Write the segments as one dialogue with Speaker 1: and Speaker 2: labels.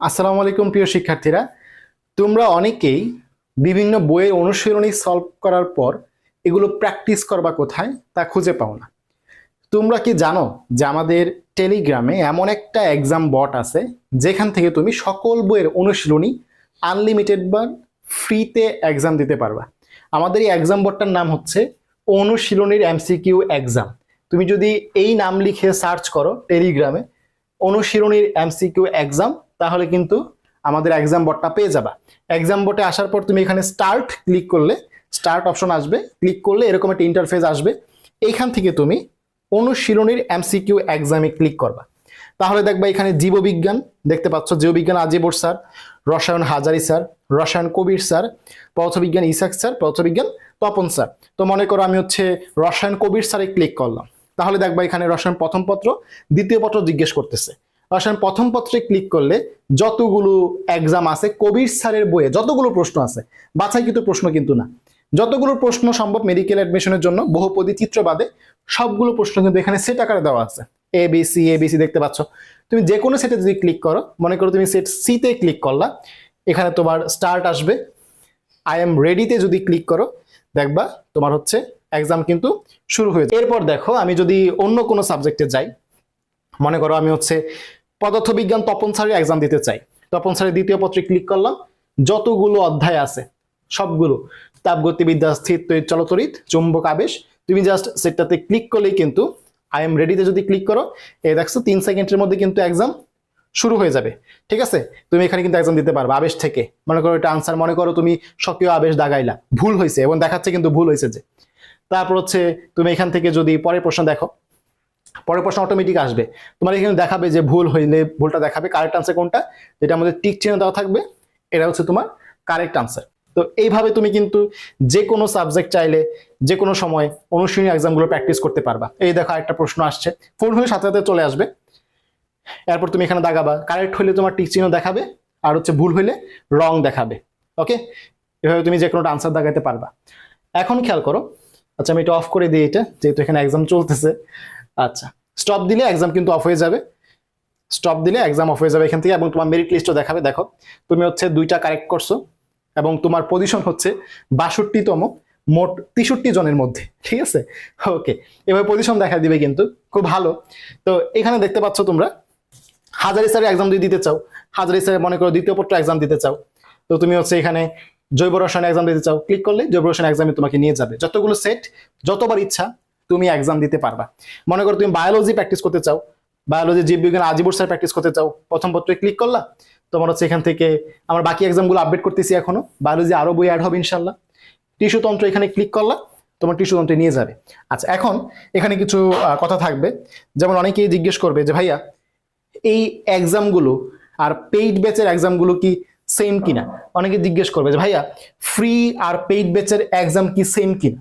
Speaker 1: আসসালামু আলাইকুম প্রিয় শিক্ষার্থীরা। তোমরা অনেকেই বিভিন্ন বইয়ের অনুশীলনী সলভ করার পর এগুলো প্র্যাকটিস করবা কোথায় তা খুঁজে পাও না। তোমরা কি জানো যে আমাদের টেলিগ্রামে এমন একটা এক্সাম বট আছে, যেখান থেকে তুমি সকল বইয়ের অনুশীলনী আনলিমিটেড বা ফ্রিতে এক্সাম দিতে পারবা? আমাদের এই এক্সাম বটটার নাম হচ্ছে অনুশীলনীর এমসিকিউ এক্সাম তুমি যদি এই নাম লিখে সার্চ করো টেলিগ্রামে অনুশীলনীর এমসিকিউ এক্সাম তাহলে কিন্তু আমাদের এক্সাম বোর্ডটা পেয়ে যাবা। এক্সাম বোর্ডে আসার পর তুমি এখানে স্টার্ট ক্লিক করলে স্টার্ট অপশন আসবে ক্লিক করলে এরকম একটা ইন্টারফেস আসবে। এইখান থেকে তুমি অনুশীলনীর এমসিকিউ এক্সামে ক্লিক করবা। তাহলে দেখবা এখানে জীববিজ্ঞান, দেখতে পাচ্ছ জীববিজ্ঞান আজিবর স্যার, রসায়ন হাজারি স্যার, রসায়ন কবির স্যার, পদার্থবিজ্ঞান ইসাক স্যার, পদার্থবিজ্ঞান তপন স্যার। তো মনে করো আমি হচ্ছে রসায়ন কবির স্যারে ক্লিক করলাম। তাহলে দেখবা এখানে রসায়ন প্রথম পত্র, দ্বিতীয় পত্র জিজ্ঞেস করতেছে। রসায়ন প্রথম পত্রে ক্লিক করলে যতগুলো এক্সাম আছে, কবির স্যারের বইয়ে যতগুলো প্রশ্ন আছে, বাছাইকৃত প্রশ্ন কিন্তু না। যতগুলো প্রশ্ন সম্ভব মেডিকেল অ্যাডমিশনের জন্য, বহুপদী চিত্রবাদে সবগুলো প্রশ্ন কিন্তু এখানে সেট আকারে দেওয়া আছে। A B C A B C দেখতে পাচ্ছ। তুমি যে কোনো সেটে যদি ক্লিক করো, মনে করো তুমি সেট সিতে ক্লিক করলা, এখানে তোমার স্টার্ট আসবে। আই এম রেডিতে যদি ক্লিক করো, দেখবা তোমার হচ্ছে এক্সাম কিন্তু শুরু হয়েছে এরপর দেখো, আমি যদি অন্য কোনো সাবজেক্টে যাই, মনে করো আমি হচ্ছে পদার্থবিজ্ঞান তপন স্যারের এক্সাম দিতে চাই। তপন স্যারের দ্বিতীয় পত্রে ক্লিক করলাম। যতগুলো অধ্যায় আছে, সবগুলো তাপগতিবিদ্যা, স্থির তড়িৎ চলতরিৎ চুম্বক আবেশ, তুমি জাস্ট সেটাতে ক্লিক করলেই কিন্তু আই এম রেডিতে যদি ক্লিক করো, এই দেখছ তিন সেকেন্ডের মধ্যে কিন্তু এক্সাম শুরু হয়ে যাবে। ঠিক আছে? তুমি এখানে কিন্তু এক্সাম দিতে পারবে আবেশ থেকে। মনে করো এটা আনসার মনে করো তুমি সক্রিয় আবেশ দাগাইলা। ভুল হয়েছে এবং দেখাচ্ছে কিন্তু ভুল হয়েছে যে। তারপর হচ্ছে তুমি এখান থেকে যদি পরের প্রশ্ন দেখো। পরের প্রশ্ন অটোমেটিক আসবে। তোমার এখানে দেখাবে যে ভুল হইলে ভুলটা দেখাবে কারেক্ট আনসার কোনটা? যেটা আমাদের টিক চিহ্ন দেওয়া থাকবে, এটা হচ্ছে তোমার কারেক্ট আনসার তো এইভাবে তুমি কিন্তু যে কোনো সাবজেক্ট চাইলে যে কোনো সময় অনুশীলনী এক্সামগুলো প্র্যাকটিস করতে পারবা। এই দেখো একটা প্রশ্ন আসছে। ফোন হলে সাথে সাথে চলে আসবে। এরপর তুমি এখানে দাগাবা। কারেক্ট হলে তোমার টিক চিহ্ন দেখাবে, আর হচ্ছে ভুল হলে রং দেখাবে। ওকে এভাবে তুমি যে কোনো আনসার দাগাতে পারবা। এখন খেয়াল করো। আচ্ছা আমি এটা অফ করে দিই এটা, যেহেতু এখানে এক্সাম চলতেছে। আচ্ছা স্টপ দিলে এক্সাম কিন্তু অফ হয়ে যাবে। স্টপ দিলে এক্সাম অফ হয়ে যাবে এখান থেকে এবং তোমার মেরিট লিস্টও দেখাবে। দেখো, তুমি হচ্ছে দুইটা কারেক্ট করছ এবং তোমার পজিশন হচ্ছে বাষট্টিতম, মোট তেষট্টি জনের মধ্যে, ঠিক আছে? ওকে এভাবে পজিশন দেখা দিবে কিন্তু, খুব ভালো। তো এখানে দেখতে পাচ্ছ তোমরা, হাজারি স্যারের এক্সাম যদি দিতে চাও, হাজারি স্যারের মনে করো দ্বিতীয় পত্র এক্সাম দিতে চাও, তো তুমি হচ্ছে এখানে জৈব রসায়ন এক্সাম দিতে চাও ক্লিক করলে জৈব রসায়ন এক্সামে তোমাকে নিয়ে যাবে। যতগুলো সেট যতবার ইচ্ছা তুমি এক্সাম দিতে পারবা। মনে করো তুমি বায়োলজি প্র্যাকটিস করতে চাও বায়োলজি জীববিজ্ঞান আজিবুর স্যার প্র্যাকটিস করতে চাও, প্রথম পত্রে ক্লিক করলা, তোমার হচ্ছে এখান থেকে আমার বাকি এক্সামগুলো আপডেট করতেছি এখনও বায়োলজি আরও বই অ্যাড হবে ইনশাল্লাহ টিস্যু তন্ত্র এখানে ক্লিক করলা, তোমার টিস্যু তন্ত্রে নিয়ে যাবে। আচ্ছা এখন এখানে কিছু কথা থাকবে, যেমন অনেকেই জিজ্ঞেস করবে যে, ভাইয়া, এই এক্সামগুলো আর পেইড ব্যাচের এক্সামগুলো কি সেম কিনা? অনেকে জিজ্ঞেস করবে যে, ভাইয়া ফ্রি আর পেইড ব্যাচের এক্সাম কি সেম কিনা?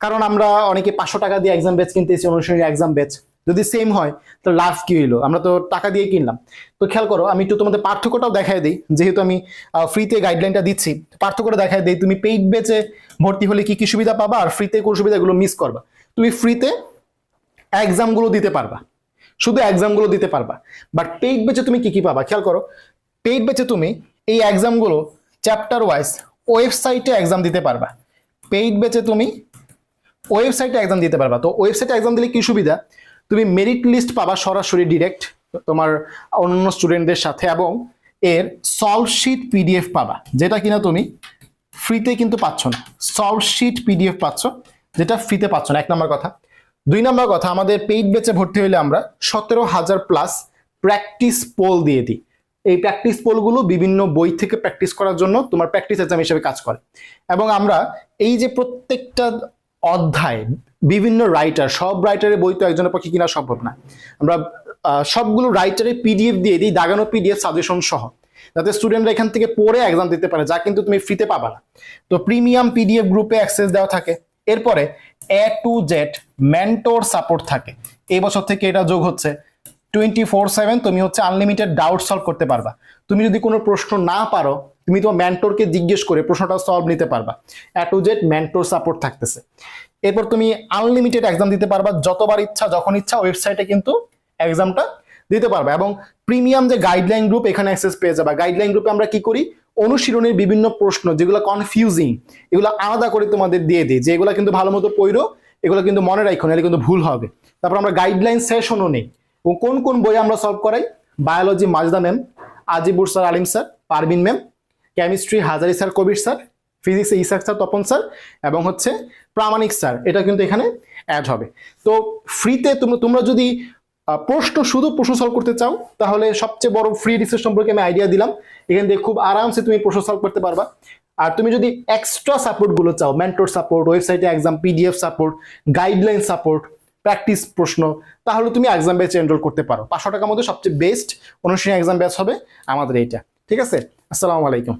Speaker 1: কারণ আমরা অনেকে পাঁচশো টাকা দিয়ে এক্সাম ব্যাচ কিনতেছি অনুসারী এক্সাম ব্যাচ যদি সেম হয়, তো লাভ কি হইল? আমরা তো টাকা দিয়ে কিনলাম। তো খেয়াল করো, আমি একটু তোমাদের পার্থক্যটাও দেখাই দিই। যেহেতু আমি ফ্রিতে গাইডলাইনটা দিচ্ছি, পার্থক্যটা দেখাই দিই। তুমি পেইড ব্যাচে ভর্তি হলে কি কী সুবিধা পাবা আর ফ্রিতে কোন সুবিধাগুলো মিস করবা? তুমি ফ্রিতে এক্সামগুলো দিতে পারবা। শুধু এক্সামগুলো দিতে পারবা। বাট পেইড বেচে তুমি কি কি পাবা? খেয়াল করো পেইড বেচে তুমি এই এক্সামগুলো চ্যাপ্টার ওয়াইজ ওয়েবসাইটে এক্সাম দিতে পারবা। পেইড বেচে তুমি ওয়েবসাইটে এক্সাম দিতে পারবা। তো ওয়েবসাইটে এক্সাম দিলে কি সুবিধা? তুমি মেরিট লিস্ট পাবা সরাসরি ডিরেক্ট তোমার অন্য স্টুডেন্টদের সাথে এবং এর সলভ শিট পিডিএফ পাবা, যেটা কিনা তুমি ফ্রিতে কিন্তু পাচ্ছ না। সলভ শিট পিডিএফ পাচ্ছ, যেটা ফ্রিতে পাচ্ছ না। এক নম্বর কথা। দুই নম্বর কথা, আমাদের পেইড বেচে ভর্তি হলে আমরা সতেরো হাজার প্লাস প্র্যাকটিস পোল দিয়ে দিই। এই প্র্যাকটিস পোলগুলো বিভিন্ন বই থেকে প্র্যাকটিস করার জন্য তোমার প্র্যাকটিস এক্সাম হিসেবে কাজ করে। এবং আমরা এই যে প্রত্যেকটা অধ্যায়, বিভিন্ন রাইটার সব রাইটারের বই তো একজনের পক্ষে কিনা সম্ভব না। আমরা সবগুলো রাইটারে পিডিএফ দিয়ে দিই, দাগানো পিডিএফ সাজেশন সহ। যাতে স্টুডেন্টরা এখান থেকে পড়ে এক্সাম দিতে পারে, যা কিন্তু তুমি ফ্রিতে পাবা না। তো প্রিমিয়াম পিডিএফ গ্রুপে অ্যাক্সেস দেওয়া থাকে। এরপরে A to Z mentor support থাকে। এই বছর থেকে এটা যোগ হচ্ছে। টোয়েন্টি ফোর সেভেন তুমি হচ্ছে আনলিমিটেড ডাউট সলভ করতে পারবা। তুমি যদি কোনো প্রশ্ন না পারো, তুমি তোমার মেন্টরকে জিজ্ঞেস করে প্রশ্নটা সলভ নিতে পারবা। A to Z mentor support থাকতেছে। এরপর তুমি আনলিমিটেড এক্সাম দিতে পারবা, যতবার ইচ্ছা, যখন ইচ্ছা ওয়েবসাইটে কিন্তু এক্সামটা দিতে পারবা। এবং প্রিমিয়াম যে গাইডলাইন গ্রুপ এখানে অ্যাক্সেস পেয়ে যাবা। গাইডলাইন গ্রুপে আমরা কি করি? অনুশীলনের বিভিন্ন প্রশ্ন, যেগুলো কনফিউজিং এগুলো আলাদা করে তোমাদের দিয়ে দিই, যে এগুলো কিন্তু ভালো মতো পড়ো, এগুলো কিন্তু মনে রাখো নাহলে কিন্তু ভুল হবে। তারপর আমরা গাইডলাইন সেশনও নেই। কোন কোন বই আমরা সলভ করাই? Biology Majda ma'am Azibur sir, Alim sir Parbin ma'am chemistry Hazari sir, Kabir sir ফিজিক্সে ইসাক স্যার, তপন স্যার এবং হচ্ছে প্রামাণিক স্যার। এটা কিন্তু এখানে অ্যাড হবে। তো ফ্রিতে তোমরা তোমরা যদি প্রশ্ন শুধু প্রশ্ন সলভ করতে চাও, তাহলে সবচেয়ে বড় ফ্রি রিসার্চ সম্পর্কে আমি আইডিয়া দিলাম। এখান থেকে খুব আরামসে তুমি প্রশ্ন সলভ করতে পারবা। আর তুমি যদি এক্সট্রা সাপোর্টগুলো চাও মেন্টর সাপোর্ট ওয়েবসাইটে exam PDF support guideline support practice প্রশ্ন, তাহলে তুমি এক্সাম ব্যাচে এনরোল করতে পারো। পাঁচশো টাকার মধ্যে সবচেয়ে বেস্ট অনুষ্ঠানে এক্সাম ব্যাচ হবে আমাদের এইটা। ঠিক আছে? আসসালামু আলাইকুম।